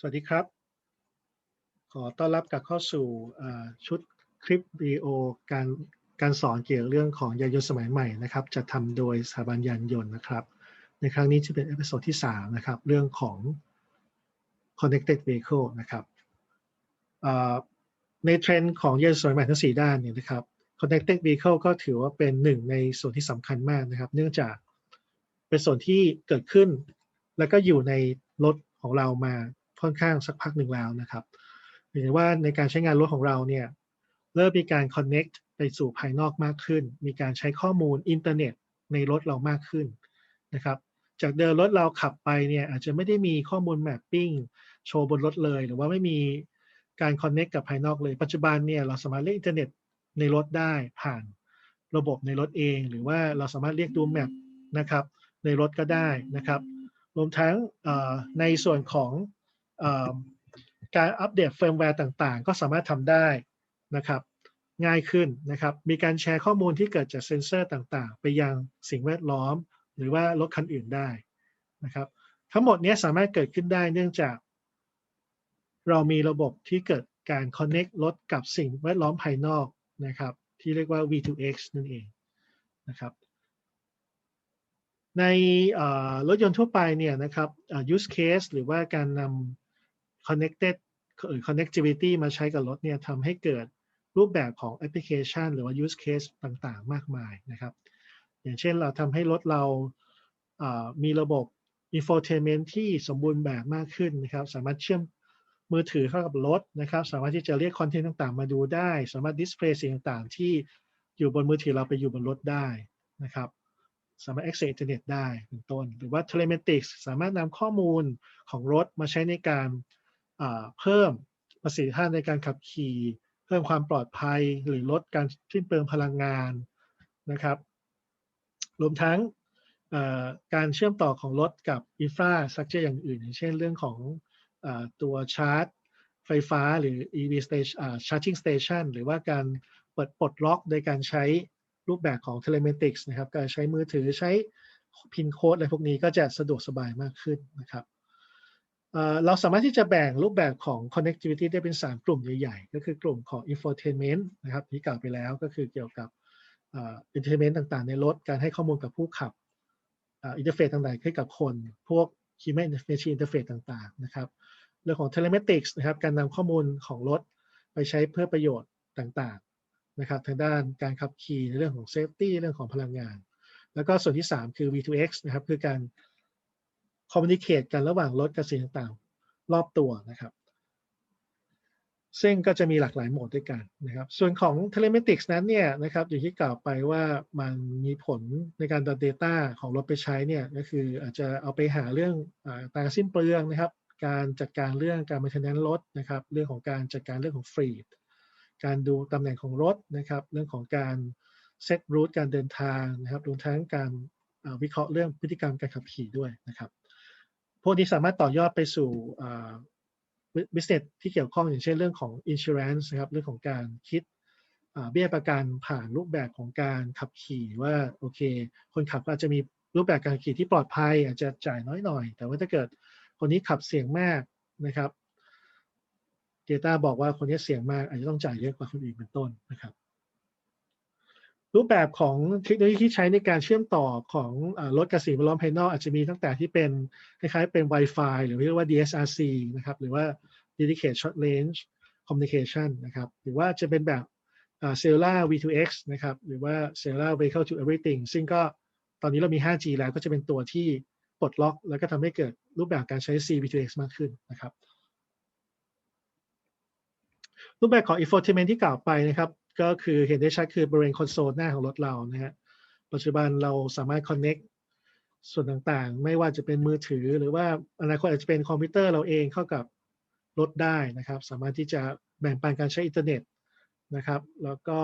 สวัสดีครับ ขอต้อนรับกลับเข้าสู่ชุดคลิปวิดีโอการการสอนเกี่ยวกับเรื่องของยานยนต์สมัยใหม่นะครับ จะทำโดยสถาบันยานยนต์นะครับ ในครั้งนี้จะเป็นเอพิโซดที่ 3 นะครับ เรื่องของ connected vehicle นะครับในเทรนด์ของยานยนต์สมัยใหม่ทั้ง 4 ด้านเนี่ยนะครับ connected vehicle ก็ถือว่าเป็นหนึ่งในส่วนที่สำคัญมากนะครับ เนื่องจากเป็นส่วนที่เกิดขึ้น แล้วก็อยู่ในรถของเรามา ค่อนข้างสักพักหนึ่งแล้วนะครับเห็นว่าในการใช้งานรถของเราเนี่ยเริ่มมีการ connect ไปสู่ภายนอกมากขึ้น มีการใช้ข้อมูลอินเทอร์เน็ตในรถเรามากขึ้นนะครับ จากเดิมรถเราขับไปเนี่ยอาจจะไม่ได้มีข้อมูลแมปปิ้งโชว์บนรถเลย หรือว่าไม่มีการ connect กับภายนอกเลย ปัจจุบันเนี่ยเราสามารถเรียกอินเทอร์เน็ตในรถได้ผ่านระบบในรถเอง หรือว่าเราสามารถเรียกดูแมปนะครับในรถก็ได้นะครับ รวมทั้งในส่วนของ การอัปเดตเฟิร์มแวร์ต่างๆ ก็สามารถทำได้นะครับง่ายขึ้นนะครับ มีการแชร์ข้อมูลที่เกิดจากเซ็นเซอร์ต่างๆ ไปยังสิ่งแวดล้อม หรือว่ารถคันอื่นได้นะครับ ทั้งหมดนี้สามารถเกิดขึ้นได้เนื่องจาก เรามีระบบที่เกิดการ connect รถกับสิ่งแวดล้อมภายนอกนะครับ ที่เรียกว่า V2X นั่นเองนะครับ ในรถยนต์ทั่วไปเนี่ยนะครับ use case หรือว่าการนำ connected connectivity มาใช้กับรถเนี่ยทำให้เกิดรูปแบบของแอปพลิเคชัน หรือว่า use case ต่างๆ มากมายนะครับ อย่างเช่นเราทำให้รถเรามีระบบ infotainment ที่สมบูรณ์แบบมากขึ้นนะครับ สามารถเชื่อมมือถือเข้ากับรถนะครับ สามารถที่จะเรียกคอนเทนต์ต่างๆ มาดูได้ สามารถดิสเพลย์สิ่งต่างๆ ที่อยู่บนมือถือเราไปอยู่บนรถได้นะครับ สามารถ access internet ได้เป็นต้น หรือว่า telematics สามารถนำข้อมูลของรถมาใช้ในการ เพิ่มประสิทธิภาพในการขับขี่ เพิ่มความปลอดภัยหรือลดการสิ้นเปลืองพลังงานนะครับ รวมทั้งการเชื่อมต่อของรถกับอินฟราสตรักเจอร์อย่างอื่น อย่างเช่นเรื่องของอตัวชาร์จ ไฟฟ้าหรือ EV station charging station หรือว่าการเปิดปลดล็อกโดยการใช้รูปแบบของ telematics นะครับ การใช้มือถือใช้พินโค้ดอะไรพวกนี้ก็จะสะดวกสบายมากขึ้นนะครับ เราสามารถที่จะแบ่งรูปแบบของ connectivity ได้เป็น 3 กลุ่มใหญ่ๆ ก็คือกลุ่มของ infotainment นะครับที่กล่าวไปแล้วก็คือเกี่ยวกับ entertainment ต่างๆ ในรถ การให้ข้อมูลกับผู้ขับอินเทอร์เฟซต่างๆ ให้กับคน พวก human machine interface ต่างๆ นะครับ เรื่องของ telematics นะครับ การนำข้อมูลของรถไปใช้เพื่อประโยชน์ต่างๆ นะครับ ทางด้านการขับขี่ในเรื่องของ safety เรื่องของพลังงาน แล้วก็ส่วนที่ 3 คือ V2X นะครับ คือการ คอมมิ n นิเคตกันระหว่างรถกับสิ่งต่างๆ รอบตัวนะครับ ซึ่งก็จะมีหลากหลายโหมดด้วยกันนะครับ ส่วนของ telematics นั้นเนี่ยนะครับอย่างที่กล่าวไปว่ามันมีผลในการดัน data ของรถไปใช้เนี่ยก็คืออาจจะเอาไปหาเรื่องต่างสิ้นเปลืองนะครับ การจัดการเรื่องการ maintenance รถนะครับ เรื่องของการจัดการเรื่องของฟรีดการดูตำแหน่งของรถนะครับ เรื่องของการเซตรูทการเดินทางนะครับรวมทั้งการวิเคราะห์เรื่องพฤติกรรมการขับขี่ด้วยนะครับ วกนี้สามารถต่อยอดไปสู่ business ที่เกี่ยวข้องอย่างเช่นเรื่องของ insurance นะครับเรื่องของการคิดเบี้ยประกันผ่านรูปแบบของการขับขี่ว่าโอเค คนขับอาจจะมีรูปแบบการขี่ที่ปลอดภัย อาจจะจ่ายน้อยหน่อย แต่ว่าถ้าเกิดคนนี้ขับเสี่ยงมากนะครับ Data บอกว่าคนนี้เสี่ยงมากอาจจะต้องจ่ายเยอะกว่าคนอื่นเป็นต้นนะครับ รูปแบบของเทคโนโลยีที่ใช้ในการเชื่อมต่อของรถกับสิ่งแวดล้อมภายนอกอาจจะมีตั้งแต่ที่เป็นคล้ายๆเป็น Wi-Fi หรือเรียกว่า DSRC นะครับหรือว่า Dedicated Short Range Communication นะครับหรือว่าจะเป็นแบบ Cellular V2X นะครับหรือว่า Cellular Vehicle to Everything ซึ่งก็ตอนนี้เรามี 5G แล้วก็จะเป็นตัวที่ปลดล็อก แล้วก็ทำให้เกิดรูปแบบการใช้ CV2X มากขึ้นนะครับรูปแบบของ infotainment ที่กล่าวไปนะครับ ก็คือเห็นได้ชัดคือบริเวณคอนโซลหน้าของรถเรานะฮะปัจจุบันเราสามารถ connect ส่วนต่างๆ ไม่ว่าจะเป็นมือถือหรือว่าอนาคตอาจจะเป็นคอมพิวเตอร์เราเองเข้ากับรถได้นะครับ สามารถที่จะแบ่งปันการใช้อินเทอร์เน็ตนะครับ แล้วก็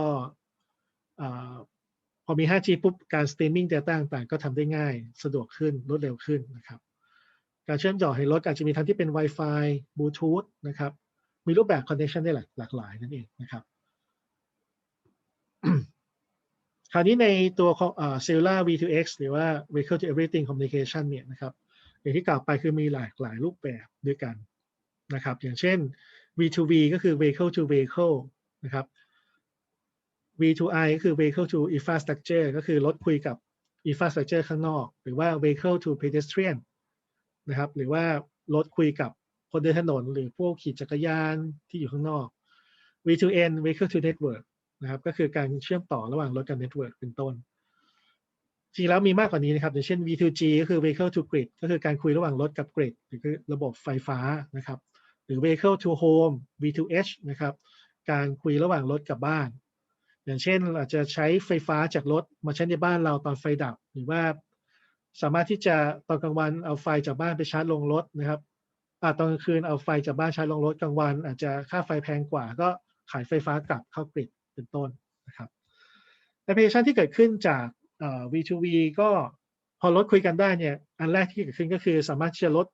พอมี 5G ปุ๊บ การสตรีมมิ่ง data ต่างๆ ก็ทำได้ง่าย สะดวกขึ้น รวดเร็วขึ้นนะครับ การเชื่อมต่อให้รถอาจจะมีทั้งที่เป็น Wi-Fi Bluetooth นะครับ มีรูปแบบ connection ได้หลากหลากหลายนั่นเองนะครับ คราวนี้ในตัวของ Cellular V2X หรือว่า Vehicle to Everything Communication เนี่ยนะครับอย่างที่กล่าวไปคือมีหลากหลายรูปแบบด้วยกันนะครับ อย่างเช่น V2V ก็คือ vehicle to vehicle นะครับ V2I ก็คือ vehicle to infrastructure ก็คือรถคุยกับ infrastructure ข้างนอก หรือว่า vehicle to pedestrian นะครับ หรือว่ารถคุยกับคนเดินถนน หรือพวกขี่จักรยานที่อยู่ข้างนอก V2N vehicle to network นะครับ ก็คือการเชื่อมต่อระหว่างรถกับ network เป็นต้น จริงแล้วมีมากกว่านี้นะครับ อย่างเช่น V2G ก็คือ vehicle to grid ก็คือการคุยระหว่างรถกับ grid หรือระบบไฟฟ้านะครับ หรือ vehicle to home V2H นะครับ การคุยระหว่างรถกับบ้าน อย่างเช่นอาจจะใช้ไฟฟ้าจากรถมาใช้ในบ้านเราตอนไฟดับ หรือว่าสามารถที่จะตอนกลางวันเอาไฟจากบ้านไปชาร์จลงรถนะครับอาตอนกลางคืนเอาไฟจากบ้านชาร์จลงรถกลางวัน อาจจะค่าไฟแพงกว่าก็ขายไฟฟ้ากลับเข้ากริด เป็นต้นนะครับแอปพลิเคชันที่เกิดขึ้นจาก V2V ก็พอรถคุยกันได้เนี่ยอันแรกที่เกิดขึ้นก็คือสามารถที่จะลด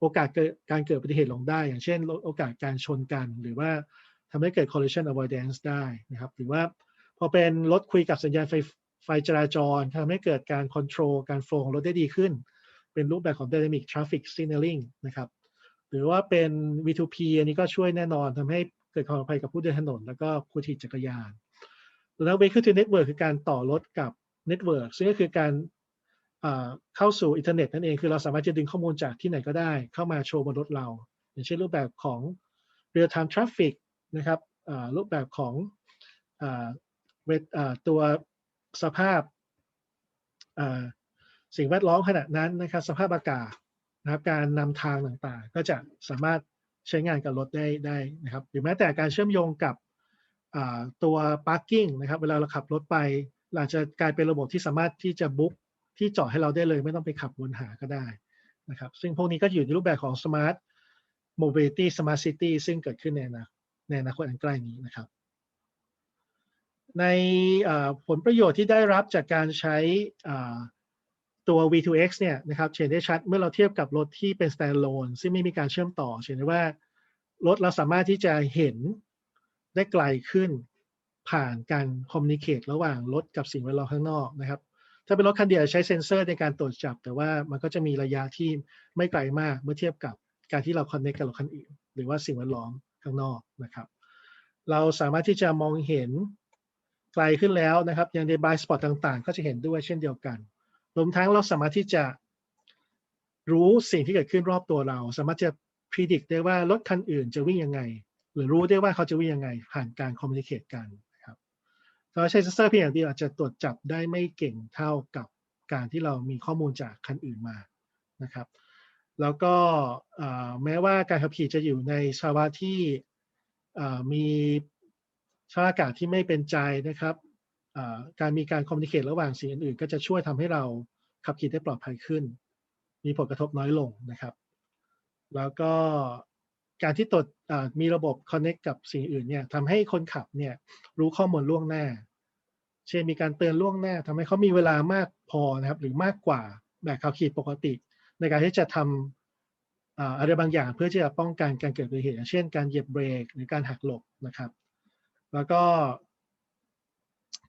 โอกาสเกิดการเกิดอุบัติเหตุลงได้ อย่างเช่นลดโอกาสการชนกัน หรือว่าทำให้เกิด collision avoidance ได้นะครับหรือว่าพอเป็นรถคุยกับสัญญาณไฟไฟจราจรทำให้เกิดการ control การโฟล์ของรถได้ดีขึ้น เป็นรูปแบบของ dynamic traffic signaling นะครับหรือว่าเป็น V2P อันนี้ก็ช่วยแน่นอนทำให้ เกิดความปลอดภัยกับผู้เดินถนน แล้วก็ผู้ขี่จักรยาน แล้ว Vehicle to Network คือการต่อรถกับ Network ซึ่งก็คือการเข้าสู่อินเทอร์เน็ตนั่นเองคือเราสามารถจะดึงข้อมูลจากที่ไหนก็ได้ เข้ามาโชว์บนรถเรา อย่างเช่นรูปแบบของ real time traffic นะครับรูปแบบของตัวสภาพสิ่งแวดล้อมขณะนั้นนะครับ สภาพอากาศนะครับการนำทางต่างๆ ก็จะสามารถ ใช้งานกับรถได้ได้นะครับหรือแม้แต่การเชื่อมโยงกับตัว parking นะครับ เวลาเราขับรถไปอาจจะกลายเป็นระบบที่สามารถที่จะบุ๊กที่จอดให้เราได้เลย ไม่ต้องไปขับวนหาก็ได้นะครับ ซึ่งพวกนี้ก็อยู่ในรูปแบบของ smart mobility smart city ซึ่งเกิดขึ้นในอนาในอนาคตอันใกล้นี้นะครับ ในผลประโยชน์ที่ได้รับจากการใช้ ตัว V2X เนี่ยนะครับเห็นได้ชัดเมื่อเราเทียบกับรถที่เป็น standalone ซึ่งไม่มีการเชื่อมต่อเห็นได้ว่ารถเราสามารถที่จะเห็นได้ไกลขึ้นผ่านการคอมมิเค e ระหว่างรถกับสิ่งแวดล้อมข้างนอกนะครับ ถ้าเป็นรถคันเดียวใช้เซ็นเซอร์ในการตรวจจับ แต่ว่ามันก็จะมีระยะที่ไม่ไกลมากเมื่อเทียบกับการที่เราคอนเนคกับรถคันอื่น หรือว่าสิ่งแวดล้อมข้างนอกนะครับ เราสามารถที่จะมองเห็นไกลขึ้นแล้วนะครับ อย่างในบายสปอตต่างๆ ก็จะเห็นด้วยเช่นเดียวกัน รวมทั้งเราสามารถที่จะรู้สิ่งที่เกิดขึ้นรอบตัวเรา สามารถจะพิจิตรได้ว่ารถคันอื่นจะวิ่งยังไง หรือรู้ได้ว่าเขาจะวิ่งยังไง ผ่านการคอมมิวนิเคตกันนะครับเราใช้เซนเซอร์เพียงอย่างเดียวอาจจะตรวจจับได้ไม่เก่งเท่ากับการที่เรามีข้อมูลจากคันอื่นมานะครับ แล้วก็แม้ว่าการขับขี่จะอยู่ในสภาวะที่มีสภาพอากาศที่ไม่เป็นใจนะครับ การมีการคอมมิวนิเคตระหว่างสิ่งอื่นๆก็จะช่วยทำให้เราขับขี่ได้ปลอดภัยขึ้น มีผลกระทบน้อยลงนะครับ แล้วก็การที่ตรวจมีระบบ Connect กับสิ่งอื่นเนี่ยทำให้คนขับเนี่ยรู้ข้อมูลล่วงหน้า เช่นมีการเตือนล่วงหน้าทำให้เขามีเวลามากพอนะครับ หรือมากกว่าแบบขับขี่ปกติ ในการที่จะทำอะไรบางอย่างเพื่อที่จะป้องกันการเกิดอุบัติเหตุเช่น การเหยียบเบรกหรือการหักหลบนะครับ แล้วก็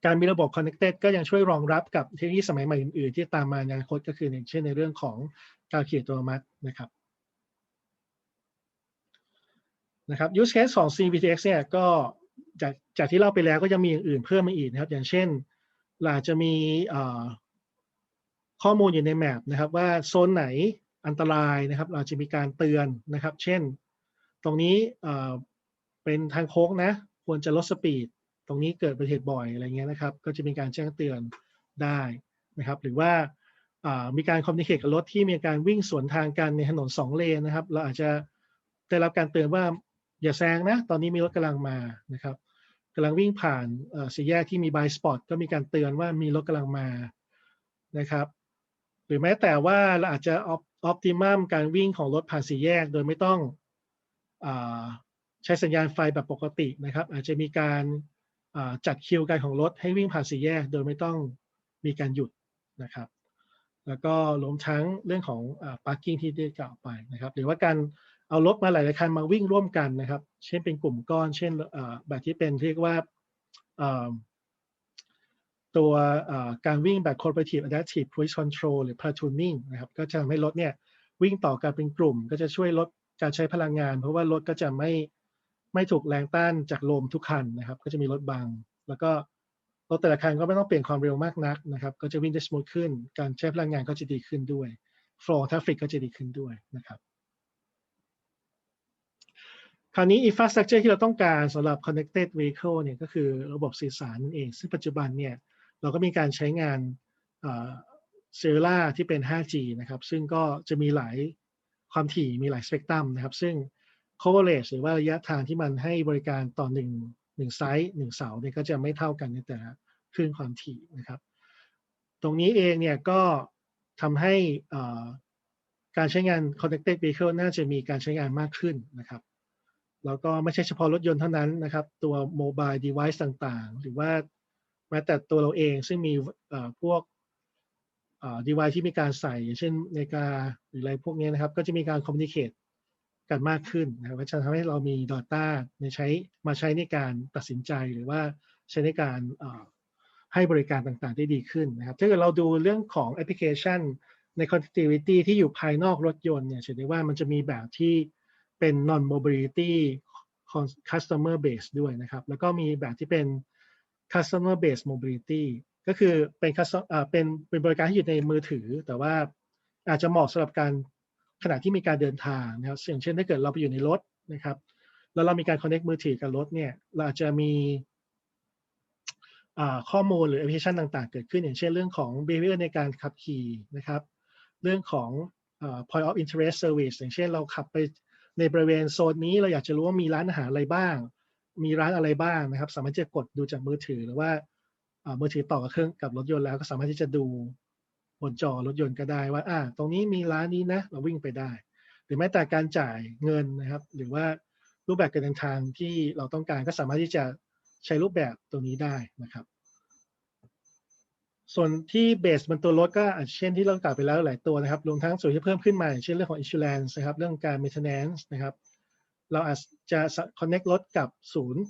การมีระบบ connected ก็ยังช่วยรองรับกับเทคโนโลยีสมัยใหม่อื่นๆ ที่ตามมาในอนาคตก็คืออย่างเช่นในเรื่องของการขีดตัวมัดนะครับนะครับ use case ของ CVTX เนี่ยก็จากจากที่เล่าไปแล้วก็ยังมีอย่างอื่นเพิ่มมาอีกนะครับ อย่างเช่นเราจะมีข้อมูลอยู่ในแมปนะครับว่าโซนไหนอันตรายนะครับ เราจะมีการเตือนนะครับ เช่น ตรงนี้เป็นทางโค้งนะ ควรจะลดสปีด รงนี้เกิดอุบัติเหตุบ่อยอะไรเงี้ยนะครับ ก็จะมีการแจ้งเตือนได้นะครับ หรือว่ามีการคอมมิวนิเคตกับรถที่มีการวิ่งสวนทางกันในถนนสองเลนนะครับ เราอาจจะได้รับการเตือนว่าอย่าแซงนะ ตอนนี้มีรถกำลังมานะครับกำลังวิ่งผ่านสี่แยกที่มีบายสปอตก็มีการเตือนว่ามีรถกำลังมานะครับ หรือแม้แต่ว่าเราอาจจะออปติมัมการวิ่งของรถผ่านสี่แยก โดยไม่ต้องอใช้สัญญาณไฟแบบปกตินะครับ อาจจะมีการ จัดคิวการของรถให้วิ่งผ่านสี่แยก โดยไม่ต้องมีการหยุดนะครับ แล้วก็รวมทั้งเรื่องของ parking ที่ได้กล่าวไปนะครับ หรือว่าการเอารถมาหลายๆคันมาวิ่งร่วมกันนะครับ เช่นเป็นกลุ่มก้อน เช่นแบบที่เป็นเรียกว่าตัวการวิ่งแบบ cooperative adaptive cruise control หรือ platooning นะครับ ก็จะทำให้รถเนี่ยวิ่งต่อกันเป็นกลุ่ม ก็จะช่วยลดการใช้พลังงาน เพราะว่ารถก็จะไม่ ไม่ถูกแรงต้านจากลมทุกคันนะครับ ก็จะมีรถบาง แล้วก็รถแต่ละคันก็ไม่ต้องเปลี่ยนความเร็วมากนักนะครับ ก็จะวิ่งได้สมูทขึ้น การใช้พลังงานก็จะดีขึ้นด้วย flow traffic ก็จะดีขึ้นด้วยนะครับ คราวนี้ infrastructure ที่เราต้องการสำหรับ connected vehicle เนี่ยก็คือระบบสื่อสารนั่นเอง ซึ่งปัจจุบันเนี่ยเราก็มีการใช้งานเซลล่าที่เป็น 5G นะครับ ซึ่งก็จะมีหลายความถี่มีหลายสเปกตรัมนะครับ ซึ่ง coverage หรือว่าระยะทางที่มันให้บริการต่อหนึ่งหนึ่งไซต์หนึ่งเสาเนี่ยก็จะไม่เท่ากันในแต่ละคลื่นความถี่นะครับ ตรงนี้เองเนี่ยก็ทำให้การใช้งาน connected vehicle น่าจะมีการใช้งานมากขึ้นนะครับแล้วก็ไม่ใช่เฉพาะรถยนต์เท่านั้นนะครับ ตัว mobile device ต่างๆ หรือว่าแม้แต่ตัวเราเองซึ่งมีพวก device ที่มีการใส่อย่างเช่นในาฬิกาหรืออะไรพวกนี้นะครับ ก็จะมีการ communicate กันมากขึ้นนะครับจะทำให้เรามี Data ในใช้มาใช้ในการตัดสินใจหรือว่าใช้ในการให้บริการต่างๆ ได้ดีขึ้นนะครับถ้าเกิดเราดูเรื่องของแอปพลิเคชันใน connectivity ที่อยู่ภายนอกรถยนต์เนี่ยจะได้ว่ามันจะมีแบบที่เป็น non mobility customer base ด้วยนะครับ แล้วก็มีแบบที่เป็น customer base mobility ก็คือเป็นเป็นเป็นบริการที่อยู่ในมือถือ แต่ว่าอาจจะเหมาะสำหรับการ ขณะที่มีการเดินทางนะครับอย่างเช่นถ้าเกิดเราไปอยู่ในรถนะครับ แล้วเรามีการ connect มือถือกับรถเนี่ยเราอาจจะมีข้อมูลหรือแอปพลิเคชันต่างๆ เกิดขึ้นอย่างเช่นเรื่องของ behavior ในการขับขี่นะครับ เรื่องของ point of interest service อย่างเช่นเราขับไปในบริเวณโซนนี้เราอยากจะรู้ว่ามีร้านอาหารอะไรบ้าง มีร้านอะไรบ้างนะครับ สามารถจะกดดูจากมือถือหรือว่ามือถือต่อกับเครื่องกับรถยนต์แล้วก็สามารถที่จะดู บนจอรถยนต์ก็ได้ว่าอ่าตรงนี้มีร้านนี้นะ เราวิ่งไปได้ หรือแม้แต่การจ่ายเงินนะครับ หรือว่ารูปแบบการเดินทางที่เราต้องการก็สามารถที่จะใช้รูปแบบตัวนี้ได้นะครับ ส่วนที่เบสบนตัวรถก็เช่นที่เรากล่าวไปแล้วหลายตัวนะครับรวมทั้งส่วนที่เพิ่มขึ้นมาเช่นเรื่องของ insurance นะครับ เรื่องการ maintenance นะครับ เราอาจจะ connect รถกับศูนย์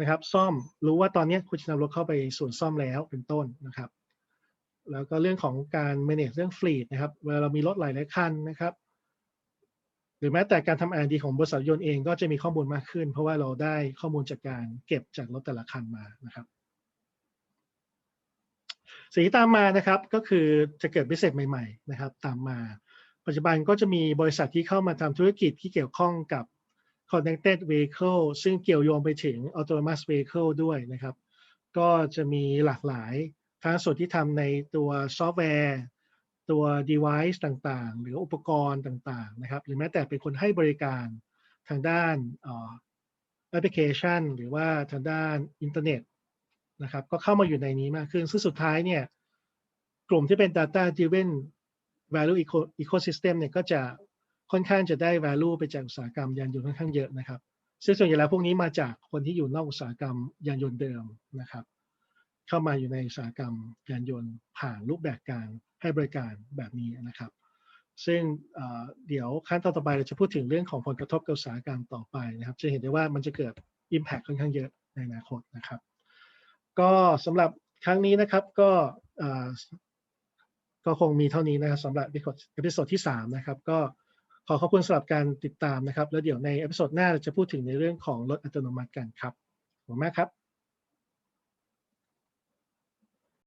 นะครับ ซ่อมรู้ว่าตอนนี้คุณจะนำรถเข้าไปศูนซ่อมแล้วเป็นต้นนะครับ แล้วก็เรื่องของการ manage เรื่อง fleet นะครับเวลาเรามีรถหลายหลายคันนะครับ หรือแม้แต่การทำ R&D ของบริษัทยนต์เองก็จะมีข้อมูลมากขึ้น เพราะว่าเราได้ข้อมูลจากการเก็บจากรถแต่ละคันมานะครับสิ่งที่ตามมานะครับก็คือจะเกิดบิสเนสใหม่ๆนะครับ ตามมา ปัจจุบันก็จะมีบริษัทที่เข้ามาทำธุรกิจที่เกี่ยวข้องกับ connected vehicle ซึ่งเกี่ยวโยงไปถึง autonomous vehicle ด้วยนะครับ ก็จะมีหลากหลาย ทั้งส่วนที่ทำในตัวซอฟต์แวร์ ตัว device ต่างๆ หรืออุปกรณ์ต่างๆนะครับหรือแม้แต่เป็นคนให้บริการทางด้านแอปพลิเคชัน หรือว่าทางด้านอินเทอร์เน็ตนะครับก็เข้ามาอยู่ในนี้มากขึ้นซึ่งสุดท้ายเนี่ยกลุ่มที่เป็น data driven value ecosystem เนี่ยก็จะค่อนข้างจะได้ value ไปจากอุตสาหกรรมยานยนต์ค่อนข้างเยอะนะครับซึ่งส่วนใหญ่แล้วพวกนี้มาจากคนที่อยู่นอกอุตสาหกรรมยานยนต์เดิมนะครับ เข้ามาอยู่ในอุตสาหกรรมยานยนต์ผ่านรูปแบบการให้บริการแบบนี้นะครับ ซึ่งเดี๋ยวขั้นตอนต่อไปเราจะพูดถึงเรื่องของผลกระทบกับอุตสาหกรรมต่อไปนะครับ จะเห็นได้ว่ามันจะเกิด impact ค่อนข้างเยอะในอนาคตนะครับ ก็สำหรับครั้งนี้นะครับก็ก็คงมีเท่านี้นะครับสำหรับเอพิโซดที่3นะครับก็ขอขอบคุณสำหรับการติดตามนะครับ แล้วเดี๋ยวในเอพิโซดหน้าเราจะพูดถึงในเรื่องของรถอัตโนมัติกันครับขอบคุณมากครับ